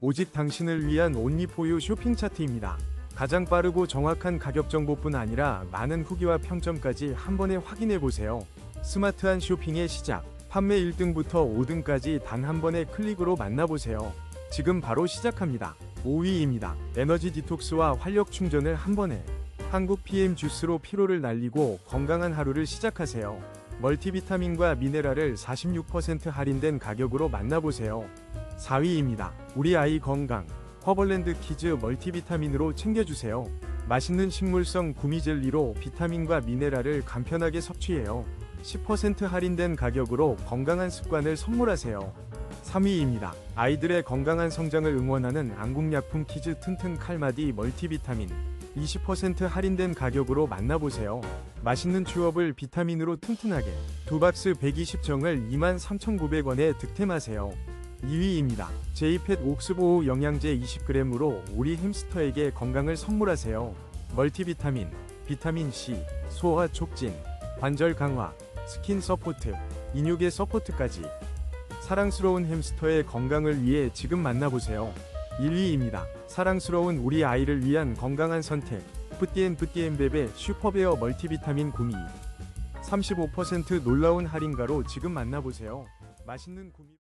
오직 당신을 위한 온리포유 쇼핑 차트입니다. 가장 빠르고 정확한 가격 정보뿐 아니라 많은 후기와 평점까지 한 번에 확인해 보세요. 스마트한 쇼핑의 시작. 판매 1등부터 5등까지 단 한 번의 클릭으로 만나보세요. 지금 바로 시작합니다. 5위입니다. 에너지 디톡스와 활력 충전을 한 번에. 한국 PM 주스로 피로를 날리고 건강한 하루를 시작하세요. 멀티비타민과 미네랄을 46% 할인된 가격으로 만나보세요. 4위입니다. 우리 아이 건강. 허벌랜드 키즈 멀티비타민으로 챙겨주세요. 맛있는 식물성 구미젤리로 비타민과 미네랄을 간편하게 섭취해요. 10% 할인된 가격으로 건강한 습관을 선물하세요. 3위입니다. 아이들의 건강한 성장을 응원하는 안국약품 키즈 튼튼 칼마디 멀티비타민 20% 할인된 가격으로 만나보세요. 맛있는 추업을 비타민으로 튼튼하게 두 박스 120정을 23,900원에 득템하세요. 2위입니다. 제이펫 옥스보호 영양제 20g으로 우리 햄스터에게 건강을 선물하세요. 멀티비타민, 비타민 C, 소화 촉진, 관절 강화, 스킨 서포트, 인육의 서포트까지 사랑스러운 햄스터의 건강을 위해 지금 만나보세요. 1위입니다. 사랑스러운 우리 아이를 위한 건강한 선택. 뿌띠엔 뿌띠엔 베베 슈퍼베어 멀티비타민 구미. 35% 놀라운 할인가로 지금 만나보세요. 맛있는 구미